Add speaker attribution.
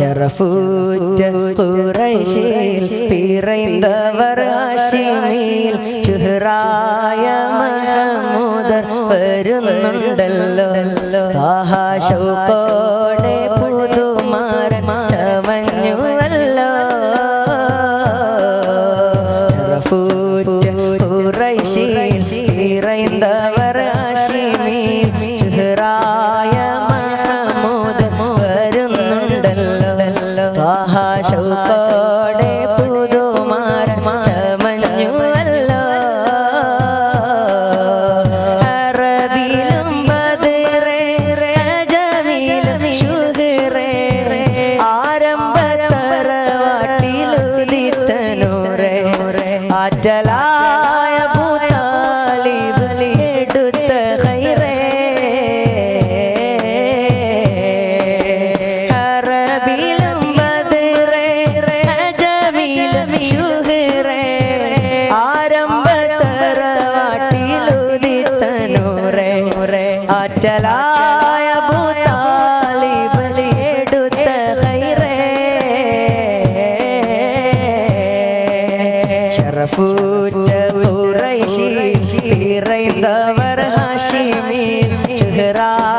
Speaker 1: ഷറഫൂറ്റ ഖുറൈശിൽ പിറൈന്തവർ ഹാഷിമിൽ ചുഹറായ മഹമൂദർ വരുന്നുണ്ടല്ലോ. താഹ ശൗക്കോടെ പുതുമാരൻ ചവഞ്ഞുവല്ലോ ഷറഫൂറ്റ താഹ ശൗക്കോടെ പുതുമാരൻ ചമഞ്ഞുവല്ലോ. അറബിലും ബദറേ അജമിലും ശുഹറേ ആരംഭത്തറവാട്ടിലുദിത്തനൂറേ ആറ്റലായ ഭൂതാലിബ് ആരംഭത്തറവാട്ടിലുദിത്തനൂറേ ആറ്റലായ ഭൂതാലിബ് എടുത്ത ഹൈറേ. ഷറഫൂറ്റ ഖുറൈശി പിറൈന്തവർ ഹാഷിമി ചുഹറായ